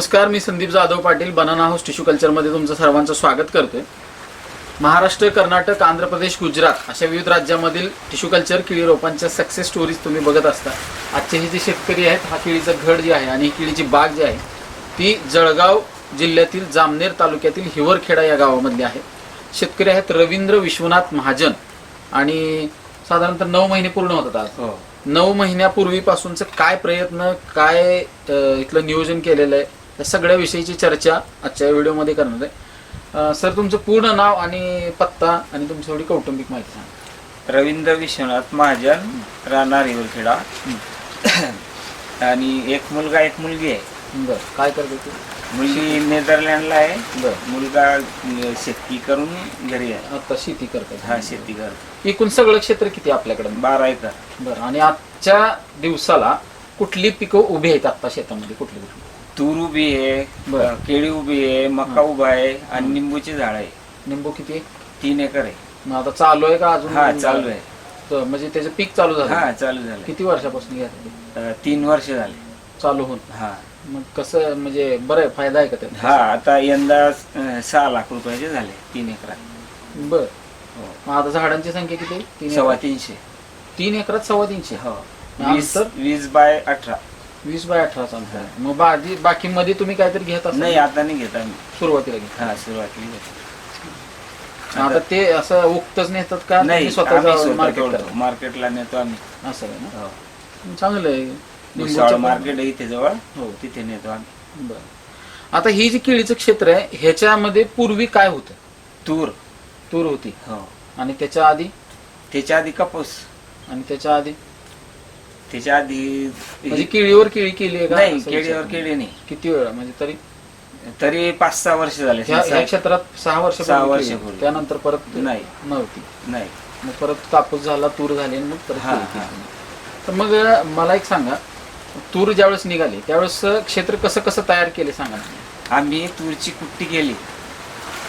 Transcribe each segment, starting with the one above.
नमस्कार मी Sandeep Jadhav Patil banana house tissue कल्चरमध्ये तुमचं सर्वांचं स्वागत करतोय. महाराष्ट्र कर्नाटक आंध्र प्रदेश गुजरात अशा विविध राज्यामधील टिश्यू कल्चर केळी रोपांच्या सक्सेस स्टोरीज तुम्ही बघत असता. आजचे हे जे शेतकरी आहेत हा केळीचं घड जे आहे आणि ही केळीची बाग जी आहे ती जळगाव जिल्ह्यातील जामनेर तालुक्यातील हिवरखेडा या गावामधली आहे. शेतकरी आहेत रवींद्र विश्वनाथ महाजन आणि साधारणतः नऊ महिने पूर्ण होतात आज. हो. नऊ महिन्यापूर्वीपासूनचं काय प्रयत्न काय इथलं नियोजन केलेलं आहे? या सगळ्या विषयीची चर्चा आजच्या व्हिडिओमध्ये करणार आहे. सर तुमचं पूर्ण नाव आणि पत्ता आणि तुमची थोडी कौटुंबिक माहिती सांगा. रवींद्र विश्वनाथ महाजन राहणार हिवरखेडा आणि एक मुलगा एक मुलगी आहे. बरं काय करते तू? मुलगी नेदरलँडला आहे. बरं. मुलगा शेती करून घरी आहे. आता शेती करते हा शेती करतो एकूण सगळं क्षेत्र किती आपल्याकडे? बारा एकर. बरं आणि आजच्या दिवसाला कुठली पिकं उभी आहेत आता शेतामध्ये? कुठली कुठली? तूर उभी आहे बरं. अं, केळी उभी आहे मका उभा आहे आणि निंबूचे झाड आहे. निंबू किती? आहे? तीन एकर आहे. मग आता चालू आहे का अजून? हा चालू आहे. तर म्हणजे त्याचं पीक चालू झालं. हा चालू झालं. किती वर्षापासून अं, तीन वर्ष झाले. चालू होऊन. हा. मग कसं म्हणजे बरं आहे, फायदा आहे का त्यात? हा आता यंदा अं, सहा लाख रुपयाचे झाले तीन एकरात. बर. हो. मग आता झाडांची संख्या किती? आहे? तीन सव्वा एकरात? तीनशे. तीन एकरात सव्वा तीनशे. हो. वीस अंतर? वीस बाय अठरा. वीस बाय अठरा अंतर मग बाकी बाकी मध्ये तुम्ही काहीतरी घेत असाल. नाही आता नाही घेत आम्ही. सुरुवातीला घेत. हा सुरुवातीला घेतो. आता ते असं उक्तच नेतात का? नाही तुम्ही स्वतः आम्ही जाऊन स्वतः मार्केट तोडतो. मार्केटला नेतो आम्ही. असं आहे ना? हो. चांगलं आहे. पण- मार्केट आहे इथे जवळ. हो. तिथे नेतो आम्ही. बरं. आता ही जी केळीचं क्षेत्र आहे ह्याच्यामध्ये पूर्वी काय होतं? तूर. तूर होती. हो. आणि त्याच्या आधी? त्याच्या आधी कापूस. आणि त्याच्या आधी? त्याच्या आधी म्हणजे केळीवर केळी केली आहे का नाही असं केळीवर विचारतो. केळी नाही किती वेळा म्हणजे तरी तरी पाच सहा वर्ष झाले ह्या ह्या क्षेत्रात सहा वर्ष सहा वर्षापूर्वी. केली. त्यानंतर परत नाही. नव्हती नाही मग परत कापूस झाला तूर झाली आणि मग परत हा, केळी हा. केली. तर मग अं, मला एक सांगा तूर ज्यावेळेस निघाली त्यावेळेस अं, क्षेत्र कसं कसं तयार केले सांगा ना. आम्ही तूरची कुट्टी केली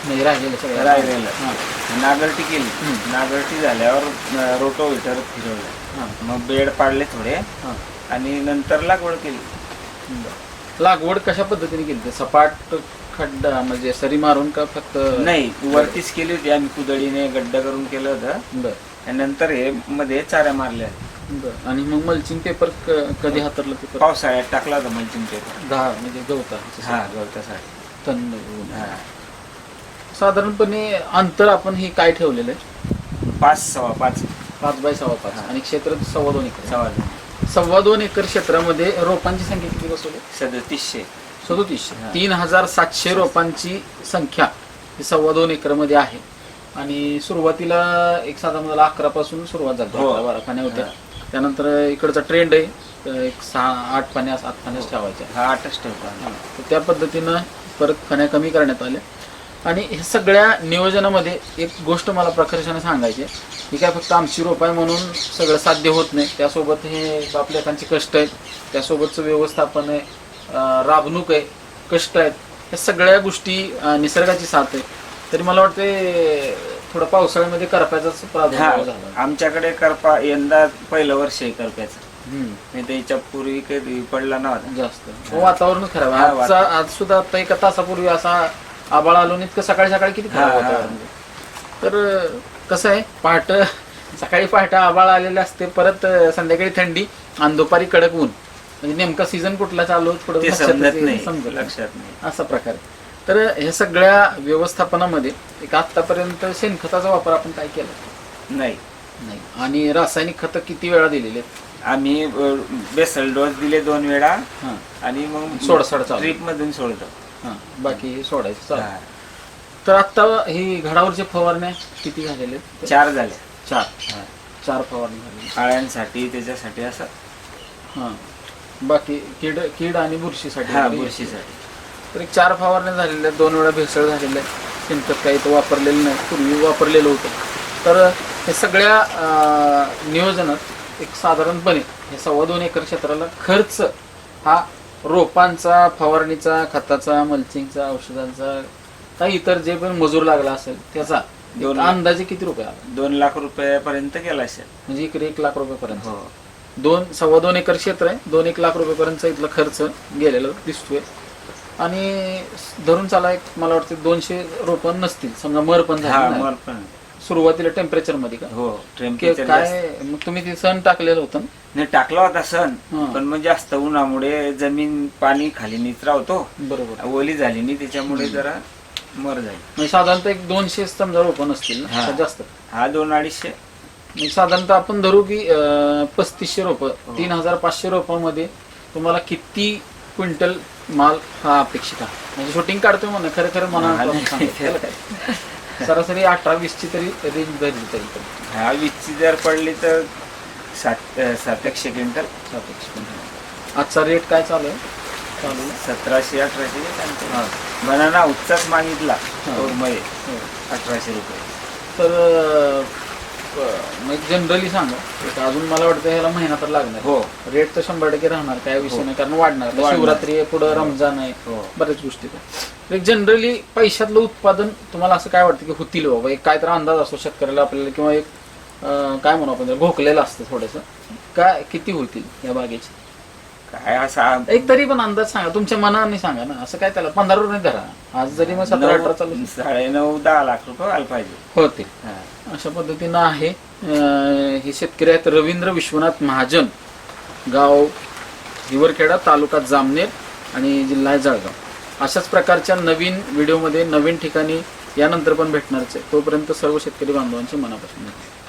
म्हणजे राहिलेलं सगळं. राहिलेलं. हा, नागरटी केली. नागरटी झाल्यावर रोटो विटर फिरवलं. मग बेड पाडले थोडे. हा. आणि नंतर लागवड केली. लागवड कशा पद्धतीने केली? सपाट खड्डा म्हणजे सरी मारून का फक्त नाही वरतीच केली होती. आम्ही कुदळीने गड्डा करून केलं होतं. बर. आणि नंतर हे मध्ये चाऱ्या मारल्या. बर. आणि मग मल्चिंग पेपर कधी हातरलं पेपर पावसाळ्यात टाकला होता मल्चिंग पेपर दहा म्हणजे गवता हा गवतासाठी तण. हा. साधारणपणे अंतर आपण हे काय ठेवलेलं आहे? पाच सव्वा पाच. पाच बाय सव्वा पाच. हा. आणि क्षेत्र सव्वा दोन एकर. सव्वा सव्वा दोन एकर क्षेत्रामध्ये रोपांची संख्या किती बसवली? सदतीसशे. सदोतीसशे. हा. तीन हजार सातशे रोपांची संख्या ही सव्वा दोन एकरमध्ये आहे. आणि सुरुवातीला एक साधारण अकरा पासून सुरुवात झाली. हो. अकरा बारा पाण्या होत्या. हा. त्यानंतर इकडचा ट्रेंड आहे. तर एक सहा आठ पाण्या सात पाण्यास ठेवायच्या. हा आठच ठेवतो आम्ही. तर त्या पद्धतीनं परत फण्या कमी करण्यात आल्या. आणि हे सगळ्या नियोजनामध्ये एक गोष्ट मला प्रकर्षाने सांगायची. ही काय फक्त आमची रोप आहे म्हणून सगळं साध्य होत नाही. त्यासोबत हे बापलेखांचे कष्ट आहेत. त्यासोबतचं व्यवस्थापन आहे. राबणूक आहे. कष्ट आहेत. या सगळ्या गोष्टी निसर्गाची साथ आहे. तरी मला वाटते थोडं पावसाळ्यामध्ये करपायचाच हा झाला. आमच्याकडे करपा यंदा पहिलं वर्ष आहे करप्याचं. नाही त्याच्या पूर्वी कधी पडला नव्हता. जास्त. हो, वातावरणच खराब वातावरण. आज सुद्धा आता एका तासापूर्वी असा आबाळ आलो इतकं सकाळी सकाळी किती खराब हा, हा. आहे. तर कसं आहे पहाट सकाळी पहाटे आबाळ आलेलं असते परत संध्याकाळी थंडी आणि दुपारी कडक ऊन. म्हणजे नेमका सीझन कुठला चालू पुढे लक्षात नाही. असा प्रकार. तर हे सगळ्या व्यवस्थापनामध्ये एक आतापर्यंत शेणखताचा वापर आपण काय केला? नाही. नाही. आणि रासायनिक खतं किती वेळा दिलेले आहेत? आम्ही बेसल डोस दिले दोन वेळा आणि मग सोडासाड. ट्रिप मधून सोडतो. बाकी हे सोडायचं चालू हा. तर आता ही घडावरच्या फवारण्या किती झालेल्या आहेत? चार झाले. चार. हा. चार फवारणी झाली आळ्यांसाठी त्याच्यासाठी असं. हां. बाकी कीड कीड आणि बुरशीसाठी. हा. बुरशीसाठी. तर एक चार फवारण्या झालेल्या आहेत दोन वेळा भेसळ झालेल्या. आहेत शेणखत काही तर वापरलेलं नाही. पूर्वी वापरलेलं होतं. तर हे सगळ्या अं, नियोजनात एक साधारणपणे हे सव्वा दोन एकर क्षेत्राला खर्च हा रोपांचा फवारणीचा खताचा मल्चिंगचा औषधांचा काही इतर जे पण मजूर लागला असेल त्याचा दोन- अंदाजे किती रुपये आला? दोन लाख रुपयापर्यंत गेला असेल. म्हणजे इकडे एक लाख रुपयापर्यंत. हो. दोन सव्वा दोन एकर क्षेत्र आहे. दोन एक लाख रुपयापर्यंत इथला खर्च गेलेला दिसतोय. आणि धरून चाला एक मला वाटतं दोनशे रोपं नसतील. समजा मर पण झाली मर. पण. सुरुवातीला टेम्परेचरमध्ये का? हो की टेम्परेचर काय मग तुम्ही ते सण टाकलेलं होतं ना? नाही टाकला होता सण हा. पण मग जास्त उन्हामुळे जमीन पाणी खाली निचरावतो. बरोबर. ओली झाली नाही त्याच्यामुळे जरा मर झाली म्हणजे साधारणतः एक दोनशे समजा रोपं नसतील ना? हा. का जास्त. हा दोन अडीचशे. म्हणजे साधारणतः आपण धरू की अं, पस्तीसशे रोपं हो. तीन हजार पाचशे रोपांमध्ये तुम्हाला किती क्विंटल माल हा अपेक्षित आहे? म्हणजे शूटिंग काढतोय म्हणा खरं खरं हा, नाही. सरासरी अठरा वीसची तरी रेंज धरली तरी पण हा वीसची जर पडली तर सात सात एकशे क्विंटल सापेक्ष पण. आजचा रेट काय चालू आहे चालू आहे? सतराशे अठराशे हा. बनाना उच्चाच मागितला हा. हो. अठराशे रुपये तर जनरली सांगा एक अजून मला वाटतं ह्याला महिना तर लागणार हो रेट तर शंभर टक्के राहणार काय विषय हो. नाही कारण वाढणार आता वाढणार. शिवरात्री आहे पुढं रमजान आहे हो बऱ्याच गोष्टी एक जनरली पैशातलं उत्पादन तुम्हाला असं काय वाटतं की होतील बाबा? एक काय तर अंदाज असतो शेतकऱ्याला आपल्याला किंवा एक अं, काय म्हणू आपण त्याला, घोकलेलं असतं थोडस. काय किती होतील या बागेचे? काय असा एक तरी पण अंदाज सांगा. तुमच्या मनाने सांगा ना. असं काय त्याला? पंधरा रुपये धरा. आज जरी मग सतरा अठरा चालू नऊ- साडेनऊ दहा लाख रुपये व्हायला पाहिजे. होतील. हा. अशा पद्धतीनं आहे. अं, हे शेतकरी आहेत रवींद्र विश्वनाथ महाजन गाव हिवरखेडा तालुका जामनेर आणि जिल्हा आहे जळगाव. अशाच प्रकारच्या नवीन व्हिडिओमध्ये नवीन ठिकाणी यानंतर पण भेटणारच आहे तोपर्यंत सर्व शेतकरी बांधवांचे मनापासून धन्यवाद.